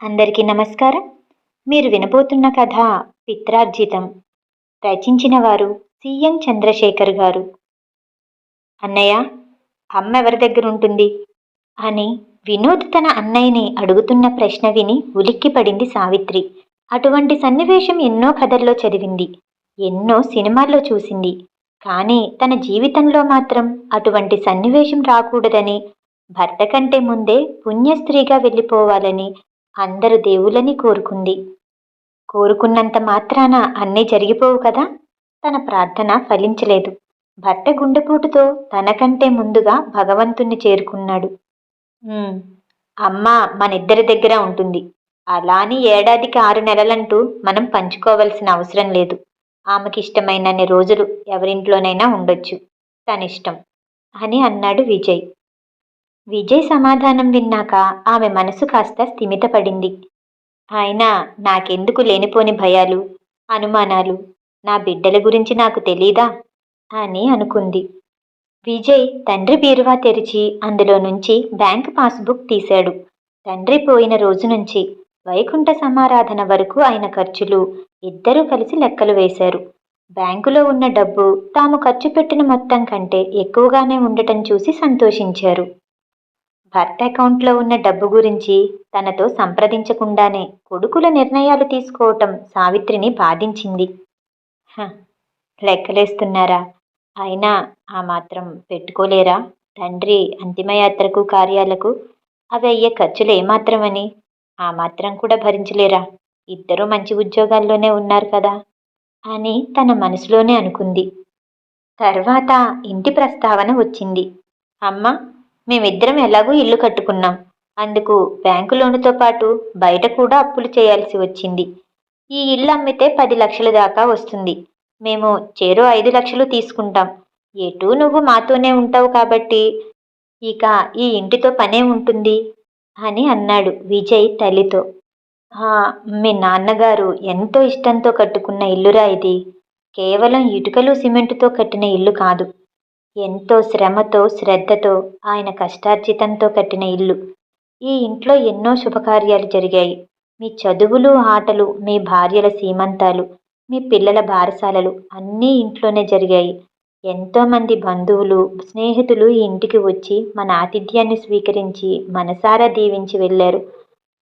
అందరికీ నమస్కారం. మీరు వినబోతున్న కథ పిత్రార్జితం. రచించిన వారు సిఎం చంద్రశేఖర్ గారు. అన్నయ్య అమ్మ ఎవరి దగ్గర ఉంటుంది అని వినోద్ తన అన్నయ్యని అడుగుతున్న ప్రశ్న విని ఉలిక్కిపడింది సావిత్రి. అటువంటి సన్నివేశం ఎన్నో కథల్లో చదివింది ఎన్నో సినిమాల్లో చూసింది. కానీ తన జీవితంలో మాత్రం అటువంటి సన్నివేశం రాకూడదని భర్త కంటే ముందే పుణ్యస్త్రీగా వెళ్ళిపోవాలని అందరు దేవులని కోరుకుంది. కోరుకున్నంత మాత్రాన అన్నీ జరిగిపోవు కదా? తన ప్రార్థన ఫలించలేదు. భర్త గుండెపోటుతో తనకంటే ముందుగా భగవంతుణ్ణి చేరుకున్నాడు. అమ్మ మనిద్దరి దగ్గర ఉంటుంది. అలా అని ఏడాదికి ఆరు నెలలంటూ మనం పంచుకోవలసిన అవసరం లేదు. ఆమెకిష్టమైనన్ని రోజులు ఎవరింట్లోనైనా ఉండొచ్చు. తనిష్టం అని అన్నాడు విజయ్. విజయ్ సమాధానం విన్నాక ఆమె మనసు కాస్త స్థిమితపడింది. అయినా నాకెందుకు లేనిపోని భయాలు అనుమానాలు? నా బిడ్డల గురించి నాకు తెలీదా? అని అనుకుంది. విజయ్ తండ్రి బీరువా తెరిచి అందులో నుంచి బ్యాంక్ పాస్బుక్ తీశాడు. తండ్రి పోయిన రోజు నుంచి వైకుంఠ సమారాధన వరకు అయిన ఖర్చులు ఇద్దరూ కలిసి లెక్కలు వేశారు. బ్యాంకులో ఉన్న డబ్బు తాము ఖర్చు పెట్టిన మొత్తం కంటే ఎక్కువగానే ఉండటం చూసి సంతోషించారు. భర్త అకౌంట్లో ఉన్న డబ్బు గురించి తనతో సంప్రదించకుండానే కొడుకుల నిర్ణయాలు తీసుకోవటం సావిత్రిని బాధించింది. "హ, లెక్కలేస్తున్నారా? అయినా ఆ మాత్రం పెట్టుకోలేరా? తండ్రి అంతిమయాత్రకు కార్యాలకు అవి అయ్యే ఖర్చులు ఏమాత్రమని? ఆ మాత్రం కూడా భరించలేరా? ఇద్దరూ మంచి ఉద్యోగాల్లోనే ఉన్నారు కదా? అని తన మనసులోనే అనుకుంది. తర్వాత ఇంటి ప్రస్తావన వచ్చింది. అమ్మ మేమిద్దరం ఎలాగూ ఇల్లు కట్టుకున్నాం. అందుకు బ్యాంకు లోనుతో పాటు బయట కూడా అప్పులు చేయాల్సి వచ్చింది. ఈ ఇల్లు అమ్మితే పది లక్షల దాకా వస్తుంది. మేము చేరు ఐదు లక్షలు తీసుకుంటాం. ఎటూ నువ్వు మాతోనే ఉంటావు కాబట్టి. ఇక ఈ ఇంటితో పనే ఉంటుంది అని అన్నాడు విజయ్ తల్లితో. మీ నాన్నగారు ఎంతో ఇష్టంతో కట్టుకున్న ఇల్లురా ఇది. కేవలం ఇటుకలు సిమెంటుతో కట్టిన ఇల్లు కాదు. ఎంతో శ్రమతో శ్రద్ధతో ఆయన కష్టార్జితంతో కట్టిన ఇల్లు. ఈ ఇంట్లో ఎన్నో శుభకార్యాలు జరిగాయి. మీ చదువులు ఆటలు మీ భార్యల సీమంతాలు మీ పిల్లల బారసాలలు అన్నీ ఇంట్లోనే జరిగాయి. ఎంతోమంది బంధువులు స్నేహితులు ఈ ఇంటికి వచ్చి మన ఆతిథ్యాన్ని స్వీకరించి మనసారా దీవించి వెళ్ళారు.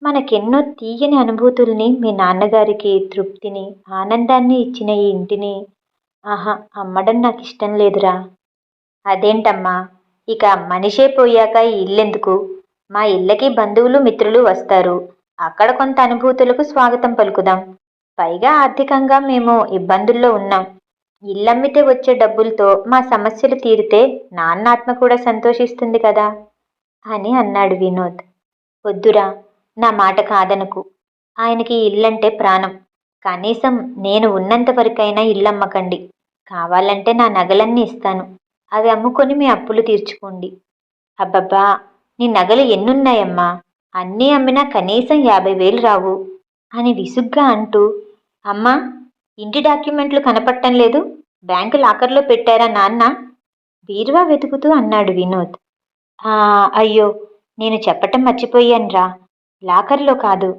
మనకెన్నో తీయని అనుభూతుల్ని మీ నాన్నగారికి తృప్తిని ఆనందాన్ని ఇచ్చిన ఈ ఇంటిని. ఆహా అమ్మడం నాకు ఇష్టం లేదురా. అదేంటమ్మా? ఇక మనిషే పోయాక ఈ ఇల్లెందుకు? మా ఇళ్ళకి బంధువులు మిత్రులు వస్తారు. అక్కడ కొంత అనుభూతులకు స్వాగతం పలుకుదాం. పైగా ఆర్థికంగా మేము ఇబ్బందుల్లో ఉన్నాం. ఇల్లమ్మితే వచ్చే డబ్బులతో మా సమస్యలు తీరితే నాన్న ఆత్మ కూడా సంతోషిస్తుంది కదా? అని అన్నాడు వినోద్. వద్దురా నా మాట కాదనుకు. ఆయనకి ఇల్లంటే ప్రాణం. కనీసం నేను ఉన్నంత వరకైనా ఇల్లమ్మకండి. కావాలంటే నా నగలన్నీ ఇస్తాను. అవి అమ్ముకొని మీ అప్పులు తీర్చుకోండి. అబ్బబ్బా! నీ నగలు ఎన్నున్నాయమ్మా? అన్నీ అమ్మినా కనీసం యాభై వేలు రావు అని విసుగ్గా అంటూ అమ్మా! ఇంటి డాక్యుమెంట్లు కనపడటం లేదు. బ్యాంకు లాకర్లో పెట్టారా నాన్న? బీరువా వెతుకుతూ అన్నాడు వినోద్. "ఆ, అయ్యో! నేను చెప్పటం మర్చిపోయానురా లాకర్లో కాదు.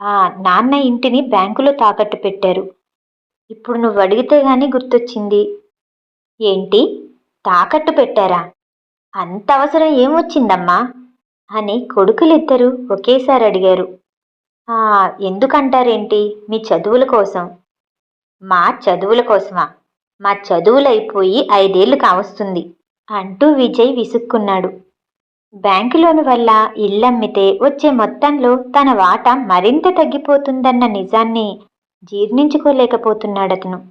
ఆ నాన్న ఇంటిని బ్యాంకులో తాకట్టు పెట్టారు. ఇప్పుడు నువ్వు అడిగితే గానీ గుర్తొచ్చింది. ఏంటి? తాకట్టు పెట్టారా? అంత అవసరం ఏమొచ్చిందమ్మా? అని కొడుకులిద్దరూ ఒకేసారి అడిగారు. "ఆ, ఎందుకంటారేంటి? మీ చదువుల కోసం. మా చదువుల కోసమా? మా చదువులు అయిపోయి ఐదేళ్ళు కావస్తుంది అంటూ విజయ్ విసుక్కున్నాడు. బ్యాంకు లోను వల్ల ఇల్లమ్మితే వచ్చే మొత్తంలో తన వాటా మరింత తగ్గిపోతుందన్న నిజాన్ని జీర్ణించుకోలేకపోతున్నాడతను.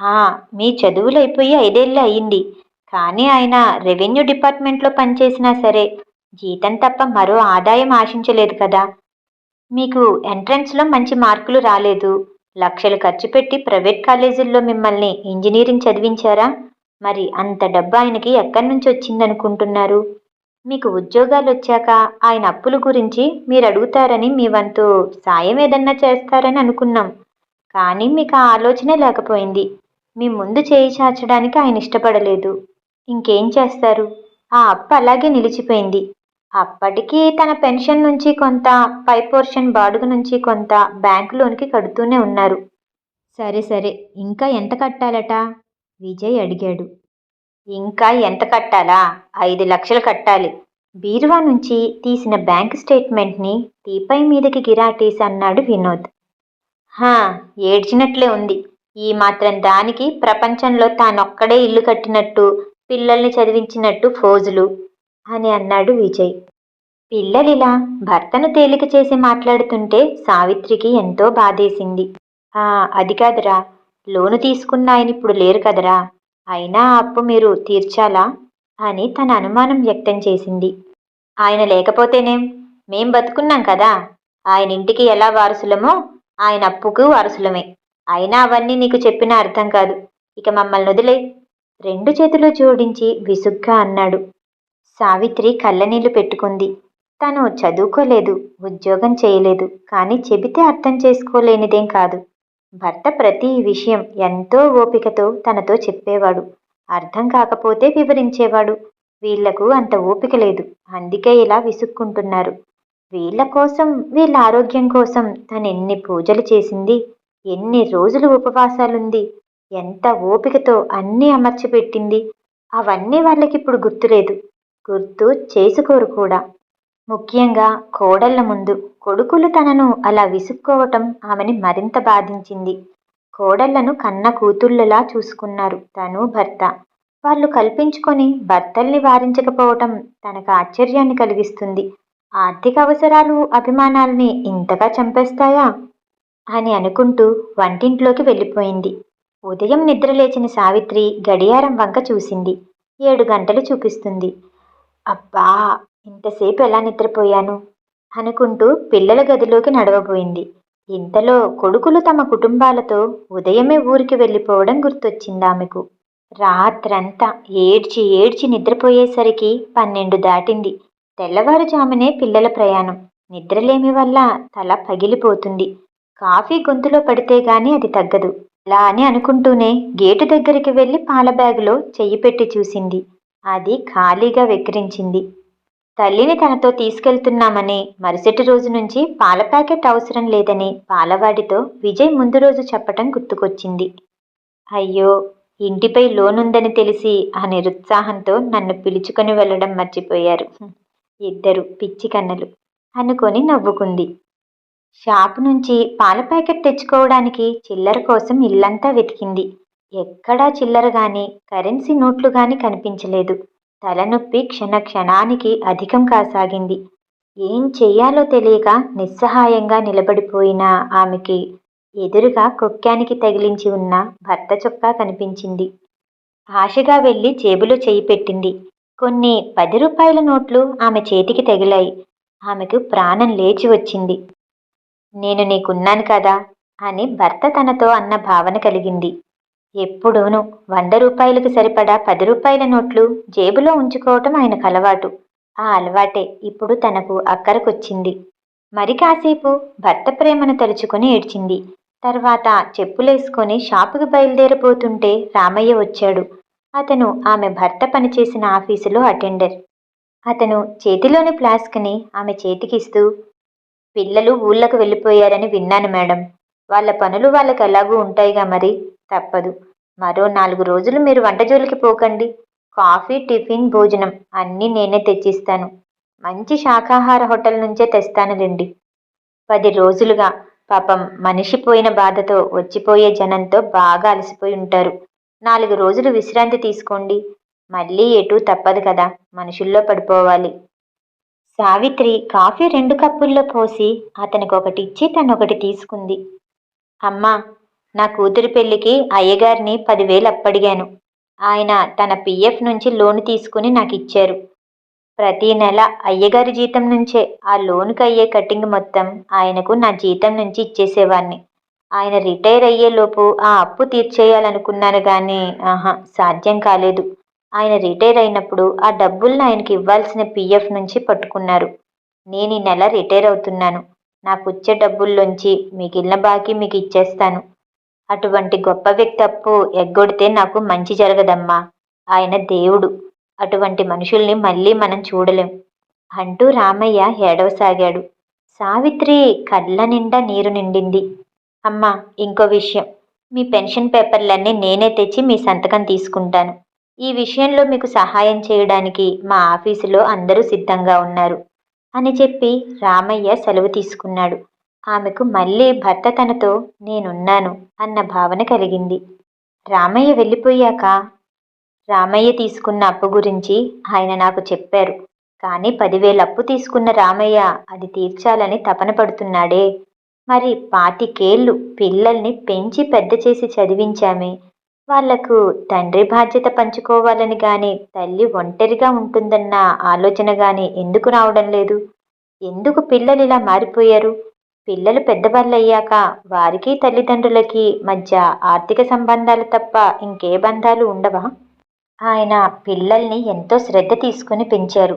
ఆ మీ చదువులు అయిపోయి ఐదేళ్ళు అయ్యింది. కానీ ఆయన రెవెన్యూ డిపార్ట్మెంట్లో పనిచేసినా సరే జీతం తప్ప మరో ఆదాయం ఆశించలేదు కదా. మీకు ఎంట్రన్స్లో మంచి మార్కులు రాలేదు. లక్షలు ఖర్చు పెట్టి ప్రైవేట్ కాలేజీల్లో మిమ్మల్ని ఇంజనీరింగ్ చదివించారా? మరి అంత డబ్బు ఆయనకి ఎక్కడి నుంచి వచ్చిందనుకుంటున్నారు? మీకు ఉద్యోగాలు వచ్చాక ఆయన అప్పుల గురించి మీరు అడుగుతారని మీ వంతు సాయం ఏదన్నా చేస్తారని అనుకున్నాం. కానీ మీకు ఆ ఆలోచనే లేకపోయింది. మీ ముందు చేయి చాచడానికి ఆయన ఇష్టపడలేదు. ఇంకేం చేస్తారు? ఆ అప్ప అలాగే నిలిచిపోయింది. అప్పటికి తన పెన్షన్ నుంచి కొంత పై పోర్షన్ బాడుగు నుంచి కొంత బ్యాంకు లోన్కి కడుతూనే ఉన్నారు. సరే సరే ఇంకా ఎంత కట్టాలట? విజయ్ అడిగాడు. ఇంకా ఎంత కట్టాలా? ఐదు లక్షలు కట్టాలి. బీరువా నుంచి తీసిన బ్యాంక్ స్టేట్మెంట్ని తీపై మీదకి గిరాటేసి అన్నాడు వినోద్. హా ఏడ్చినట్లే ఉంది. ఈ మాత్రం దానికి ప్రపంచంలో తానొక్కడే ఇల్లు కట్టినట్టు పిల్లల్ని చదివించినట్టు ఫోజులు అని అన్నాడు విజయ్. పిల్లలిలా భర్తను తేలిక చేసి మాట్లాడుతుంటే సావిత్రికి ఎంతో బాధేసింది. ఆ అది కాదురా. లోను తీసుకున్న ఆయన ఇప్పుడు లేరు కదరా. అయినా అప్పు మీరు తీర్చాలా? అని తన అనుమానం వ్యక్తం చేసింది. ఆయన లేకపోతేనేం? మేం బతుకున్నాం కదా. ఆయన ఇంటికి ఎలా వారసులమో ఆయన అప్పుకు వారసులమే. అయినా అవన్నీ నీకు చెప్పిన అర్థం కాదు. ఇక మమ్మల్ని వదిలే. రెండు చేతులు జోడించి విసుగ్గా అన్నాడు. సావిత్రి కళ్ళనీళ్ళు పెట్టుకుంది. తను చదువుకోలేదు ఉద్యోగం చేయలేదు కానీ చెబితే అర్థం చేసుకోలేనిదేం కాదు. భర్త ప్రతి విషయం ఎంతో ఓపికతో తనతో చెప్పేవాడు. అర్థం కాకపోతే వివరించేవాడు. వీళ్ళకు అంత ఓపిక లేదు అందుకే ఇలా విసుక్కుంటున్నారు. వీళ్ళ కోసం వీళ్ళ ఆరోగ్యం కోసం తను ఎన్ని పూజలు చేసింది ఎన్ని రోజులు ఉపవాసాలుంది. ఎంత ఓపికతో అన్నీ అమర్చిపెట్టింది. అవన్నీ వాళ్ళకిప్పుడు గుర్తులేదు. గుర్తు చేసుకోరు కూడా. ముఖ్యంగా కోడళ్ళ ముందు కొడుకులు తనను అలా విసుక్కోవటం ఆమెని మరింత బాధించింది. కోడళ్ళను కన్న కూతుళ్ళలా చూసుకున్నారు తను భర్త. వాళ్ళు కల్పించుకొని భర్తల్ని వారించకపోవటం తనకు ఆశ్చర్యాన్ని కలిగిస్తుంది. ఆర్థిక అవసరాలు అభిమానాల్ని ఇంతగా చంపేస్తాయా? అని అనుకుంటూ వంటింట్లోకి వెళ్ళిపోయింది. ఉదయం నిద్రలేచిన సావిత్రి గడియారం వంక చూసింది. ఏడు గంటలు చూపిస్తుంది. అబ్బా ఇంతసేపు ఎలా నిద్రపోయాను? అనుకుంటూ పిల్లల గదిలోకి నడవబోయింది. ఇంతలో కొడుకులు తమ కుటుంబాలతో ఉదయమే ఊరికి వెళ్ళిపోవడం గుర్తొచ్చింది ఆమెకు రాత్రంతా ఏడ్చి ఏడ్చి నిద్రపోయేసరికి పన్నెండు దాటింది. తెల్లవారుజామునే పిల్లల ప్రయాణం. నిద్రలేమి వల్ల తల పగిలిపోతుంది. కాఫీ గొంతులో పడితే గాని అది తగ్గదు. అలా అని అనుకుంటూనే గేటు దగ్గరికి వెళ్ళి పాల బ్యాగులో చెయ్యి పెట్టి చూసింది. అది ఖాళీగా వెక్కిరించింది. తల్లిని తనతో తీసుకెళ్తున్నామని మరుసటి రోజు నుంచి పాల ప్యాకెట్ అవసరం లేదని పాలవాడితో విజయ్ ముందు రోజు చెప్పటం గుర్తుకొచ్చింది. అయ్యో ఇంటిపై లోనుందని తెలిసి ఆ నిరుత్సాహంతో నన్ను పిలుచుకొని వెళ్ళడం మర్చిపోయారు. ఇద్దరు పిచ్చి కన్నలు అనుకొని నవ్వుకుంది. షాపు నుంచి పాల ప్యాకెట్ తెచ్చుకోవడానికి చిల్లర కోసం ఇల్లంతా వెతికింది. ఎక్కడా చిల్లర గాని కరెన్సీ నోట్లు గాని కనిపించలేదు. తలనొప్పి క్షణ క్షణానికి అధికం కాసాగింది. ఏం చెయ్యాలో తెలియక నిస్సహాయంగా నిలబడిపోయిన ఆమెకి ఎదురుగా కొక్కానికి తగిలించి ఉన్న భర్త చొక్కా కనిపించింది. ఆశగా వెళ్ళి జేబులో చేయి పెట్టింది. కొన్ని పది రూపాయల నోట్లు ఆమె చేతికి తగిలాయి. ఆమెకు ప్రాణం లేచి వచ్చింది. నేను నీకున్నాను కదా అని భర్త తనతో అన్న భావన కలిగింది. ఎప్పుడూను వంద రూపాయలకు సరిపడా పది రూపాయల నోట్లు జేబులో ఉంచుకోవటం ఆయనకు అలవాటు ఆ అలవాటే ఇప్పుడు తనకు అక్కరకొచ్చింది. మరి కాసేపు భర్త ప్రేమను తలుచుకొని ఏడ్చింది. తర్వాత చెప్పులేసుకొని షాపుకి బయలుదేరిపోతుంటే రామయ్య వచ్చాడు. అతను ఆమె భర్త పనిచేసిన ఆఫీసులో అటెండర్. అతను చేతిలోని ఫ్లాస్క్ని ఆమె చేతికిస్తూ పిల్లలు ఊళ్ళకు వెళ్ళిపోయారని విన్నాను మేడం. వాళ్ళ పనులు వాళ్ళకి ఎలాగూ ఉంటాయిగా మరి? తప్పదు. మరో నాలుగు రోజులు మీరు వంట జోలికి పోకండి. కాఫీ టిఫిన్ భోజనం అన్నీ నేనే తెచ్చిస్తాను. మంచి శాకాహార హోటల్ నుంచే తెస్తానులేండి. పది రోజులుగా పాపం మనిషి పోయిన బాధతో వచ్చిపోయే జనంతో బాగా అలసిపోయి ఉంటారు. నాలుగు రోజులు విశ్రాంతి తీసుకోండి. మళ్ళీ ఎటూ తప్పదు కదా. మనుషుల్లో పడిపోవాలి. సావిత్రి కాఫీ రెండు కప్పుల్లో పోసి అతనికి ఒకటి ఇచ్చి తనొకటి ఒకటి తీసుకుంది. అమ్మా నా కూతురి పెళ్ళికి అయ్యగారిని పదివేలు అప్పడిగాను. ఆయన తన పిఎఫ్ నుంచి లోన్ తీసుకుని నాకు ఇచ్చారు ప్రతి నెల అయ్యగారి జీతం నుంచే ఆ లోనుకి అయ్యే కటింగ్ మొత్తం ఆయనకు నా జీతం నుంచి ఇచ్చేసేవాణ్ణి. ఆయన రిటైర్ అయ్యేలోపు ఆ అప్పు తీర్చేయాలనుకున్నాను కానీ ఆహా సాధ్యం కాలేదు. ఆయన రిటైర్ అయినప్పుడు ఆ డబ్బుల్ని ఆయనకి ఇవ్వాల్సిన పిఎఫ్ నుంచి పట్టుకున్నారు. నేను ఈ నెల రిటైర్ అవుతున్నాను. నాకు వచ్చే డబ్బుల్లోంచి మిగిలిన బాకీ మీకు ఇచ్చేస్తాను. అటువంటి గొప్ప వ్యక్తి అప్పు ఎగ్గొడితే నాకు మంచి జరగదమ్మా. ఆయన దేవుడు. అటువంటి మనుషుల్ని మళ్ళీ మనం చూడలేం. అంటూ రామయ్య ఏడవసాగాడు. సావిత్రి కళ్ళ నిండా నీరు నిండింది. అమ్మా ఇంకో విషయం. మీ పెన్షన్ పేపర్లన్నీ నేనే తెచ్చి మీ సంతకం తీసుకుంటాను. ఈ విషయంలో మీకు సహాయం చేయడానికి మా ఆఫీసులో అందరూ సిద్ధంగా ఉన్నారు అని చెప్పి రామయ్య సెలవు తీసుకున్నాడు. ఆమెకు మళ్ళీ భర్త తనతో నేనున్నాను అన్న భావన కలిగింది. రామయ్య వెళ్ళిపోయాక రామయ్య తీసుకున్న అప్పు గురించి ఆయన నాకు చెప్పారు. కానీ పదివేల అప్పు తీసుకున్న రామయ్య అది తీర్చాలని తపన పడుతున్నాడే. మరి పాతికేళ్ళు పిల్లల్ని పెంచి పెద్ద చేసి చదివించామే. వాళ్ళకు తండ్రి బాధ్యత పంచుకోవాలని గాని తల్లి ఒంటరిగా ఉంటుందన్న ఆలోచన గాని ఎందుకు రావడం లేదు? ఎందుకు పిల్లలు ఇలా మారిపోయారు? పిల్లలు పెద్దవాళ్ళయ్యాక వారికి తల్లిదండ్రులకి మధ్య ఆర్థిక సంబంధాలు తప్ప ఇంకే బంధాలు ఉండవా? ఆయన పిల్లల్ని ఎంతో శ్రద్ధ తీసుకుని పెంచారు.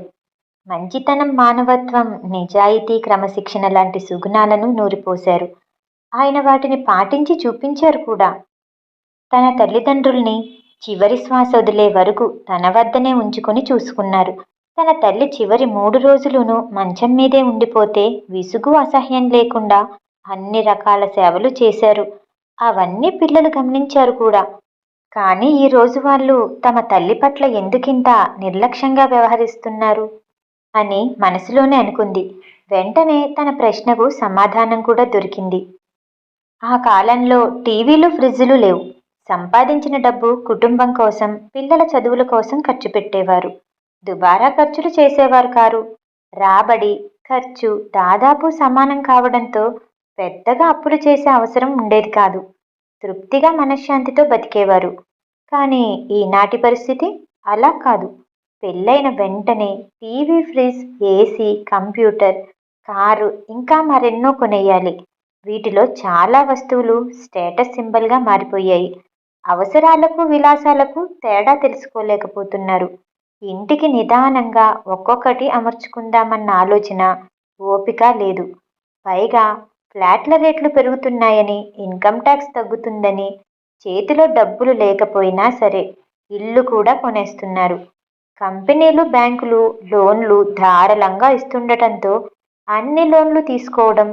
మంచితనం మానవత్వం నిజాయితీ క్రమశిక్షణ లాంటి సుగుణాలను నూరిపోశారు. ఆయన వాటిని పాటించి చూపించారు కూడా. తన తల్లిదండ్రుల్ని చివరి శ్వాస వదిలే వరకు తన వద్దనే ఉంచుకొని చూసుకున్నారు. తన తల్లి చివరి మూడు రోజులును మంచం మీదే ఉండిపోతే విసుగు అసహ్యం లేకుండా అన్ని రకాల సేవలు చేశారు. అవన్నీ పిల్లలు గమనించారు కూడా. కానీ ఈ రోజు వాళ్ళు తమ తల్లి పట్ల ఎందుకింత నిర్లక్ష్యంగా వ్యవహరిస్తున్నారు? అని మనసులోనే అనుకుంది. వెంటనే తన ప్రశ్నకు సమాధానం కూడా దొరికింది. ఆ కాలంలో టీవీలు ఫ్రిడ్జ్లు లేవు. సంపాదించిన డబ్బు కుటుంబం కోసం పిల్లల చదువుల కోసం ఖర్చు పెట్టేవారు. దుబారా ఖర్చులు చేసేవారు కారు. రాబడి ఖర్చు దాదాపు సమానం కావడంతో పెద్దగా అప్పులు చేసే అవసరం ఉండేది కాదు. తృప్తిగా మనశ్శాంతితో బతికేవారు. కానీ ఈనాటి పరిస్థితి అలా కాదు. పెళ్ళైన వెంటనే TV fridge AC computer car ఇంకా మరెన్నో కొనేయాలి. వీటిలో చాలా వస్తువులు స్టేటస్ సింబల్గా మారిపోయాయి. అవసరాలకు విలాసాలకు తేడా తెలుసుకోలేకపోతున్నారు. ఇంటికి నిదానంగా ఒక్కొక్కటి అమర్చుకుందామన్న ఆలోచన ఓపిక లేదు. పైగా ఫ్లాట్ల రేట్లు పెరుగుతున్నాయని ఇన్కమ్ ట్యాక్స్ తగ్గుతుందని చేతిలో డబ్బులు లేకపోయినా సరే ఇల్లు కూడా కొనేస్తున్నారు. కంపెనీలు బ్యాంకులు లోన్లు ధారాళంగా ఇస్తుండటంతో అన్ని లోన్లు తీసుకోవడం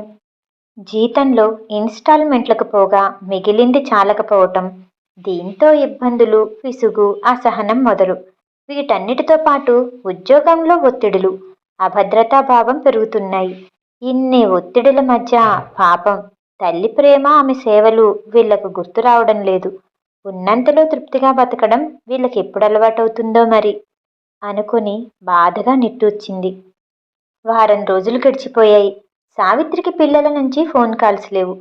జీతంలో ఇన్స్టాల్మెంట్లకు పోగా మిగిలింది చాలకపోవటం దీంతో ఇబ్బందులు విసుగు అసహనం మొదలు? వీటన్నిటితో పాటు ఉద్యోగంలో ఒత్తిడులు అభద్రతా భావం పెరుగుతున్నాయి. ఇన్ని ఒత్తిడుల మధ్య పాపం తల్లి ప్రేమ ఆమె సేవలు వీళ్ళకు గుర్తు రావడం లేదు. ఉన్నంతలో తృప్తిగా బతకడం వీళ్ళకి ఎప్పుడు అలవాటవుతుందో మరి? అనుకుని బాధగా నిట్టూర్చింది. వారం రోజులు గడిచిపోయాయి. సావిత్రికి పిల్లల నుంచి ఫోన్ కాల్స్ లేవు.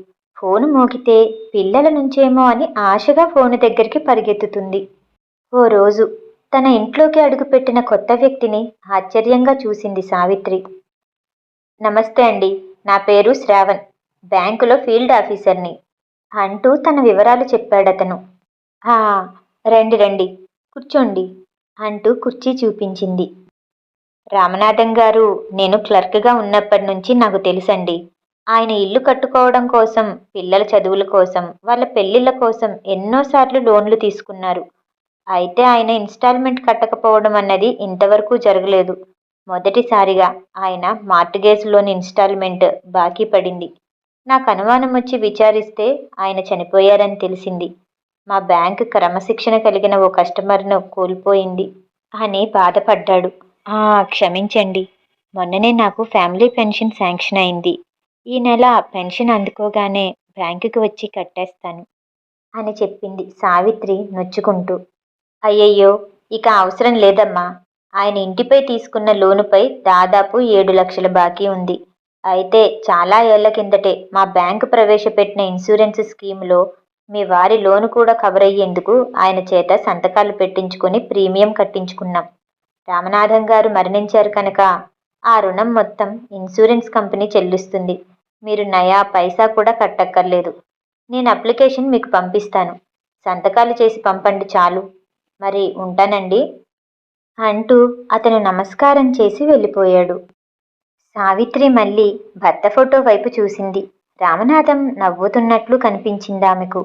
ఫోను మోగితే పిల్లల నుంచేమో అని ఆశగా ఫోను దగ్గరికి పరిగెత్తుతుంది. ఓ రోజు తన ఇంట్లోకి అడుగుపెట్టిన కొత్త వ్యక్తిని ఆశ్చర్యంగా చూసింది సావిత్రి. నమస్తే అండి నా పేరు శ్రావణ్ బ్యాంకులో ఫీల్డ్ ఆఫీసర్ని అంటూ తన వివరాలు చెప్పాడతను. "ఆ, రండి రండి కూర్చోండి అంటూ కుర్చీ చూపించింది. రామనాథం గారు నేను క్లర్క్గా ఉన్నప్పటి నుంచి నాకు తెలుసండి ఆయన ఇల్లు కట్టుకోవడం కోసం పిల్లల చదువుల కోసం వాళ్ళ పెళ్ళిళ్ళ కోసం ఎన్నోసార్లు లోన్లు తీసుకున్నారు. అయితే ఆయన ఇన్స్టాల్మెంట్ కట్టకపోవడం అన్నది ఇంతవరకు జరగలేదు. మొదటిసారిగా ఆయన మార్టిగేజ్ లోన్ ఇన్స్టాల్మెంట్ బాకీ పడింది. నాకు అనుమానం వచ్చి విచారిస్తే ఆయన చనిపోయారని తెలిసింది. మా బ్యాంక్ క్రమశిక్షణ కలిగిన ఓ కస్టమర్ను కోల్పోయింది అని బాధపడ్డాడు. క్షమించండి. మొన్ననే నాకు ఫ్యామిలీ పెన్షన్ శాంక్షన్ అయింది. ఈ నెల పెన్షన్ అందుకోగానే బ్యాంకుకి వచ్చి కట్టేస్తాను అని చెప్పింది సావిత్రి నొచ్చుకుంటూ. అయ్యయ్యో ఇక అవసరం లేదమ్మా. ఆయన ఇంటిపై తీసుకున్న లోనుపై దాదాపు ఏడు లక్షల బాకీ ఉంది. అయితే చాలా ఏళ్ళ కిందటే మా బ్యాంకు ప్రవేశపెట్టిన ఇన్సూరెన్స్ స్కీమ్లో మీ వారి లోను కూడా కవర్ అయ్యేందుకు ఆయన చేత సంతకాలు పెట్టించుకుని ప్రీమియం కట్టించుకున్నాం. రామనాథం గారు మరణించారు కనుక ఆ రుణం మొత్తం ఇన్సూరెన్స్ కంపెనీ చెల్లిస్తుంది. మీరు నయా పైసా కూడా కట్టక్కర్లేదు. నేను అప్లికేషన్ మీకు పంపిస్తాను. సంతకాలు చేసి పంపండి చాలు. మరి ఉంటానండి? అంటూ అతను నమస్కారం చేసి వెళ్ళిపోయాడు. సావిత్రి మళ్ళీ భర్త ఫోటో వైపు చూసింది. రామనాథం నవ్వుతున్నట్లు కనిపించింది ఆమెకు.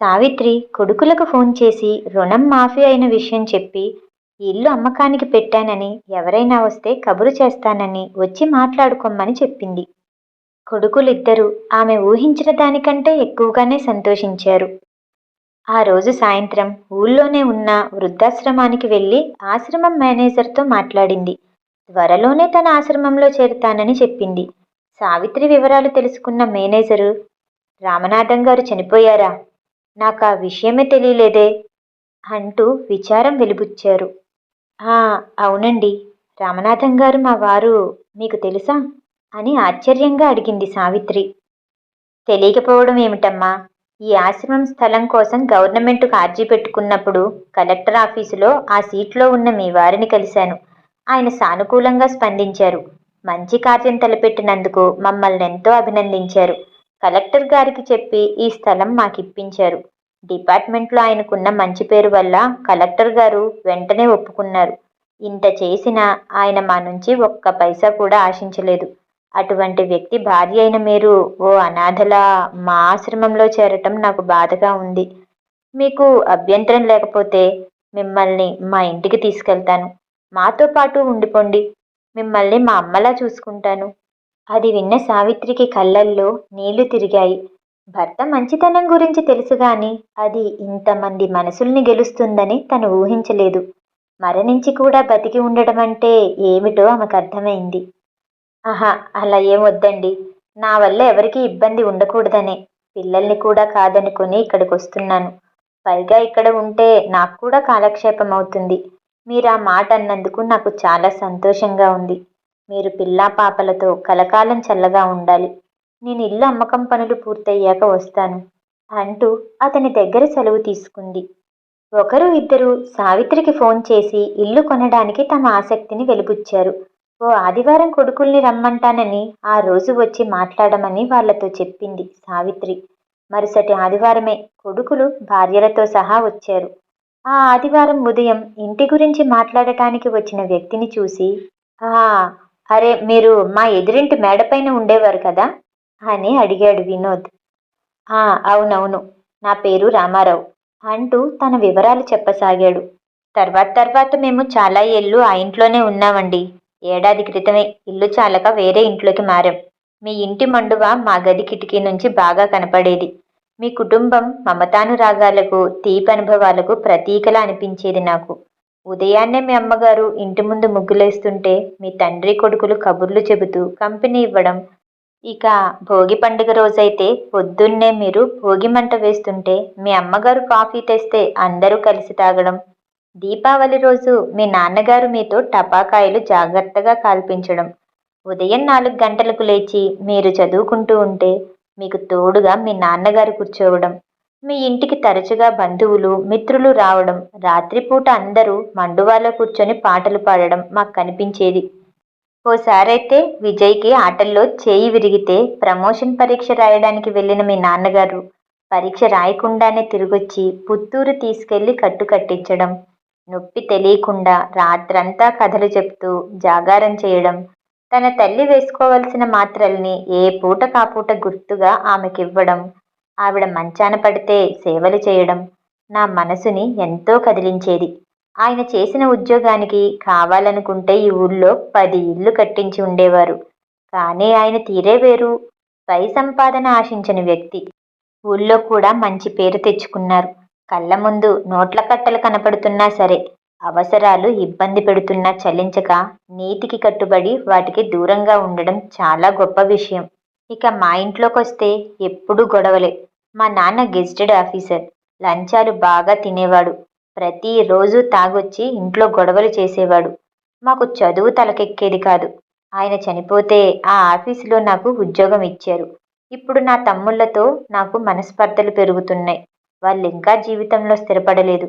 సావిత్రి కొడుకులకు ఫోన్ చేసి రుణం మాఫీ అయిన విషయం చెప్పి ఇల్లు అమ్మకానికి పెట్టానని ఎవరైనా వస్తే కబురు చేస్తానని వచ్చి మాట్లాడుకోమని చెప్పింది. కొడుకులిద్దరూ ఆమె ఊహించిన దానికంటే ఎక్కువగానే సంతోషించారు. ఆ రోజు సాయంత్రం ఊళ్ళోనే ఉన్న వృద్ధాశ్రమానికి వెళ్ళి ఆశ్రమం మేనేజర్తో మాట్లాడింది. త్వరలోనే తన ఆశ్రమంలో చేరుతానని చెప్పింది. సావిత్రి వివరాలు తెలుసుకున్న మేనేజరు రామనాథం గారు చనిపోయారా? నాకు ఆ విషయమే తెలియలేదే అంటూ విచారం వెలిబుచ్చారు. అవునండి. రామనాథం గారు మా వారు మీకు తెలుసా? అని ఆశ్చర్యంగా అడిగింది సావిత్రి. తెలియకపోవడం ఏమిటమ్మా? ఈ ఆశ్రమం స్థలం కోసం గవర్నమెంట్కు అర్జీ పెట్టుకున్నప్పుడు కలెక్టర్ ఆఫీసులో ఆ సీట్లో ఉన్న మీ వారిని కలిశాను. ఆయన సానుకూలంగా స్పందించారు. మంచి కార్యం తలపెట్టినందుకు మమ్మల్ని ఎంతో అభినందించారు. కలెక్టర్ గారికి చెప్పి ఈ స్థలం మాకిప్పించారు. డిపార్ట్మెంట్లో ఆయనకున్న మంచి పేరు వల్ల కలెక్టర్ గారు వెంటనే ఒప్పుకున్నారు. ఇంత చేసినా ఆయన మా నుంచి ఒక్క పైసా కూడా ఆశించలేదు. అటువంటి వ్యక్తి భార్య అయిన మీరు ఓ అనాథలా మా ఆశ్రమంలో చేరటం నాకు బాధగా ఉంది. మీకు అభ్యంతరం లేకపోతే మిమ్మల్ని మా ఇంటికి తీసుకెళ్తాను. మాతో పాటు ఉండిపోండి. మిమ్మల్ని మా అమ్మలా చూసుకుంటాను. అది విన్న సావిత్రికి కళ్ళల్లో నీళ్ళు తిరిగాయి. భర్త మంచితనం గురించి తెలుసు గాని అది ఇంతమంది మనసుల్ని గెలుస్తుందని తను ఊహించలేదు. మరణించి కూడా బతికి ఉండడం అంటే ఏమిటో ఆమెకు అర్థమైంది. ఆహా అలా ఏం వద్దండి. నా వల్ల ఎవరికీ ఇబ్బంది ఉండకూడదనే. పిల్లల్ని కూడా కాదనుకుని ఇక్కడికి వస్తున్నాను పైగా ఇక్కడ ఉంటే నాకు కూడా కాలక్షేపం అవుతుంది. మీరు ఆ మాట అన్నందుకు నాకు చాలా సంతోషంగా ఉంది. మీరు పిల్లా పాపలతో కలకాలం చల్లగా ఉండాలి. నేను ఇల్లు అమ్మకం పనులు పూర్తయ్యాక వస్తాను. అంటూ అతని దగ్గర సెలవు తీసుకుంది. ఒకరు ఇద్దరు సావిత్రికి ఫోన్ చేసి ఇల్లు కొనడానికి తమ ఆసక్తిని వెలిబుచ్చారు. ఓ ఆదివారం కొడుకుల్ని రమ్మంటానని ఆ రోజు వచ్చి మాట్లాడమని వాళ్ళతో చెప్పింది సావిత్రి. మరుసటి ఆదివారమే కొడుకులు భార్యలతో సహా వచ్చారు. ఆ ఆదివారం ఉదయం ఇంటి గురించి మాట్లాడటానికి వచ్చిన వ్యక్తిని చూసి ఆ అరే మీరు మా ఎదురింటి మేడపైన ఉండేవారు కదా? అని అడిగాడు వినోద్. ఆ అవునవును నా పేరు రామారావు అంటూ తన వివరాలు చెప్పసాగాడు. తర్వాత తర్వాత మేము చాలా ఏళ్ళు ఆ ఇంట్లోనే ఉన్నామండి. ఏడాది క్రితమే ఇల్లు చాలక వేరే ఇంట్లోకి మారాం. మీ ఇంటి మండువ మా గది కిటికీ నుంచి బాగా కనపడేది. మీ కుటుంబం మమతానురాగాలకు తీపి అనుభవాలకు ప్రతీకలా అనిపించేది నాకు. ఉదయాన్నే మీ అమ్మగారు ఇంటి ముందు ముగ్గులేస్తుంటే మీ తండ్రి కొడుకులు కబుర్లు చెబుతూ కంపెనీ ఇవ్వడం. ఇక భోగి పండుగ రోజైతే పొద్దున్నే మీరు భోగి మంట వేస్తుంటే మీ అమ్మగారు కాఫీ తెస్తే అందరూ కలిసి తాగడం. దీపావళి రోజు మీ నాన్నగారు మీతో టపాకాయలు జాగ్రత్తగా కాల్పించడం. ఉదయం నాలుగు గంటలకు లేచి మీరు చదువుకుంటూ ఉంటే మీకు తోడుగా మీ నాన్నగారు కూర్చోవడం మీ ఇంటికి తరచుగా బంధువులు మిత్రులు రావడం రాత్రిపూట అందరూ మండువాలో కూర్చొని పాటలు పాడడం మాకు కనిపించేది. ఓసారైతే విజయ్కి ఆటల్లో చేయి విరిగితే ప్రమోషన్ పరీక్ష రాయడానికి వెళ్ళిన మీ నాన్నగారు పరీక్ష రాయకుండానే తిరిగొచ్చి పుత్తూరు తీసుకెళ్ళి కట్టు కట్టించడం నొప్పి తెలియకుండా రాత్రంతా కథలు చెప్తూ జాగారం చేయడం తన తల్లి వేసుకోవలసిన మాత్రల్ని ఏ పూట కాపూట గుర్తుగా ఆమెకివ్వడం ఆవిడ మంచాన పడితే సేవలు చేయడం నా మనసుని ఎంతో కదిలించేది. ఆయన చేసిన ఉద్యోగానికి కావాలనుకుంటే ఈ ఊళ్ళో పది ఇల్లు కట్టించి ఉండేవారు. కానీ ఆయన తీరే వేరు. పై సంపాదన ఆశించని వ్యక్తి. ఊళ్ళో కూడా మంచి పేరు తెచ్చుకున్నారు. కళ్ళ ముందు నోట్ల కట్టలు కనపడుతున్నా సరే అవసరాలు ఇబ్బంది పెడుతున్నా చలించక నీతికి కట్టుబడి వాటికి దూరంగా ఉండడం చాలా గొప్ప విషయం. ఇక మా ఇంట్లోకి వస్తే ఎప్పుడూ గొడవలే. మా నాన్న గెజిటెడ్ ఆఫీసర్. లంచాలు బాగా తినేవాడు. ప్రతిరోజు తాగొచ్చి ఇంట్లో గొడవలు చేసేవాడు. మాకు చదువు తలకెక్కేది కాదు. ఆయన చనిపోతే ఆ ఆఫీసులో నాకు ఉద్యోగం ఇచ్చారు. ఇప్పుడు నా తమ్ముళ్ళతో నాకు మనస్పర్ధలు పెరుగుతున్నాయి. వాళ్ళు ఇంకా జీవితంలో స్థిరపడలేదు.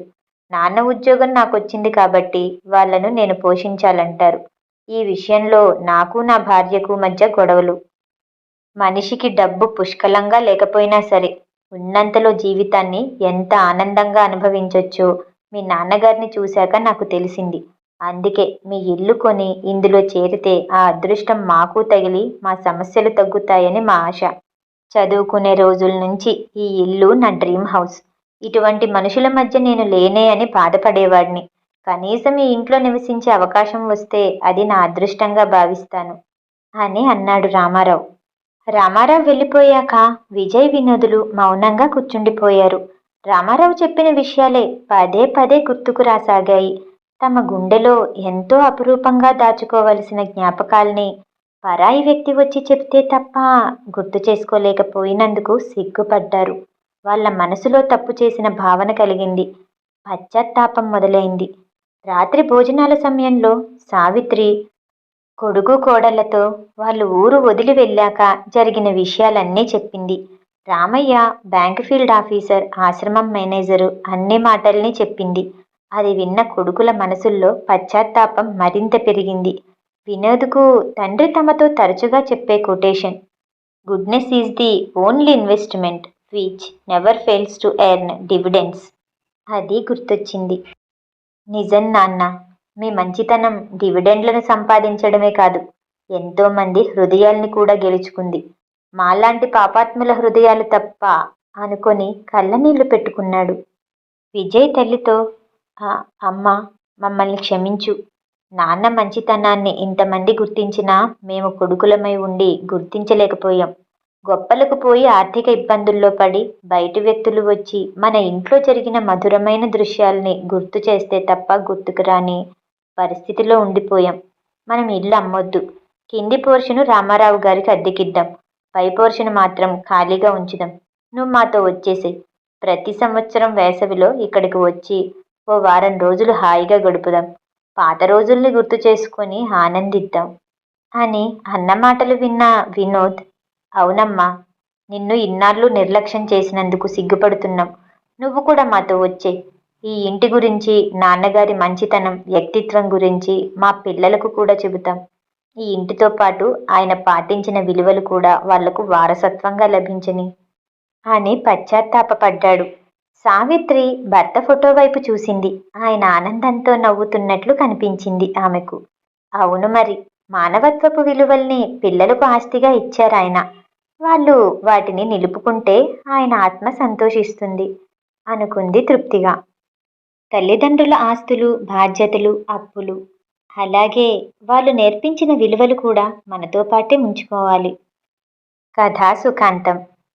నాన్న ఉద్యోగం నాకు వచ్చింది కాబట్టి వాళ్ళను నేను పోషించాలంటారు. ఈ విషయంలో నాకు నా భార్యకు మధ్య గొడవలు. మనిషికి డబ్బు పుష్కలంగా లేకపోయినా సరే ఉన్నంతలో జీవితాన్ని ఎంత ఆనందంగా అనుభవించొచ్చో మీ నాన్నగారిని చూశాక నాకు తెలిసింది. అందుకే మీ ఇల్లు కొని ఇందులో చేరితే ఆ అదృష్టం మాకు తగిలి మా సమస్యలు తగ్గుతాయని మా ఆశ. చదువుకునే రోజుల నుంచి ఈ ఇల్లు నా డ్రీమ్ హౌస్. ఇటువంటి మనుషుల మధ్య నేను లేనే అని బాధపడేవాడిని. కనీసం ఈ ఇంట్లో నివసించే అవకాశం వస్తే అది నా అదృష్టంగా భావిస్తాను. అని అన్నాడు రామారావు. రామారావు వెళ్ళిపోయాక విజయ్ వినోదులు మౌనంగా కూర్చుండిపోయారు. రామారావు చెప్పిన విషయాలే పదే పదే గుర్తుకు రాసాగాయి. తమ గుండెలో ఎంతో అపురూపంగా దాచుకోవలసిన జ్ఞాపకాల్ని పరాయి వ్యక్తి వచ్చి చెప్తే తప్ప గుర్తు చేసుకోలేకపోయినందుకు సిగ్గుపడ్డారు. వాళ్ళ మనసులో తప్పు చేసిన భావన కలిగింది. పశ్చాత్తాపం మొదలైంది. రాత్రి భోజనాల సమయంలో సావిత్రి కొడుకు కోడళ్ళతో వాళ్ళు ఊరు వదిలి వెళ్ళాక జరిగిన విషయాలన్నీ చెప్పింది. రామయ్య బ్యాంక్ ఫీల్డ్ ఆఫీసర్ ఆశ్రమం మేనేజరు అన్ని మాటల్ని చెప్పింది. అది విన్న కొడుకుల మనసుల్లో పశ్చాత్తాపం మరింత పెరిగింది. వినోద్కు తండ్రి తమతో తరచుగా చెప్పే quotation goodness is the only investment which never fails to earn dividends అది గుర్తొచ్చింది. నిజం నాన్న మీ మంచితనం డివిడెండ్లను సంపాదించడమే కాదు ఎంతోమంది హృదయాల్ని కూడా గెలుచుకుంది. మాలాంటి పాపాత్ముల హృదయాలు తప్ప అనుకొని కళ్ళనీళ్ళు పెట్టుకున్నాడు. విజయ్ తల్లితో అమ్మ మమ్మల్ని క్షమించు నాన్న మంచితనాన్ని ఇంతమంది గుర్తించినా మేము కొడుకులమై ఉండి గుర్తించలేకపోయాం. గొప్పలకు పోయి ఆర్థిక ఇబ్బందుల్లో పడి బయటి వ్యక్తులు వచ్చి మన ఇంట్లో జరిగిన మధురమైన దృశ్యాల్ని గుర్తు చేస్తే తప్ప గుర్తుకు రాని పరిస్థితిలో ఉండిపోయాం. మనం ఇల్లు అమ్మొద్దు. కింది పోర్షను రామారావు గారికి అద్దెకిద్దాం. పై పోర్షన్ మాత్రం ఖాళీగా ఉంచుదాం. నువ్వు మాతో వచ్చేసి ప్రతి సంవత్సరం వేసవిలో ఇక్కడికి వచ్చి ఓ వారం రోజులు హాయిగా గడుపుదాం. పాత రోజుల్ని గుర్తు చేసుకొని ఆనందిద్దాం. అని అన్నమాటలు విన్న వినోద్ అవునమ్మా నిన్ను ఇన్నాళ్ళు నిర్లక్ష్యం చేసినందుకు సిగ్గుపడుతున్నాం. నువ్వు కూడా మాతో వచ్చే. ఈ ఇంటి గురించి నాన్నగారి మంచితనం వ్యక్తిత్వం గురించి మా పిల్లలకు కూడా చెబుతాం. ఈ ఇంటితో పాటు ఆయన పాటించిన విలువలు కూడా వాళ్ళకు వారసత్వంగా లభించని అని పశ్చాత్తాపపడ్డాడు. సావిత్రి భర్త ఫోటో వైపు చూసింది. ఆయన ఆనందంతో నవ్వుతున్నట్లు కనిపించింది ఆమెకు. అవును మరి మానవత్వపు విలువల్ని పిల్లలకు ఆస్తిగా ఇచ్చారాయన వాళ్ళు వాటిని నిలుపుకుంటే ఆయన ఆత్మ సంతోషిస్తుంది అనుకుంది తృప్తిగా. తల్లిదండ్రుల ఆస్తులు బాధ్యతలు అప్పులు. అలాగే వాళ్ళు నేర్పించిన విలువలు కూడా మనతో పాటే ఉంచుకోవాలి. కథ సుఖాంతం.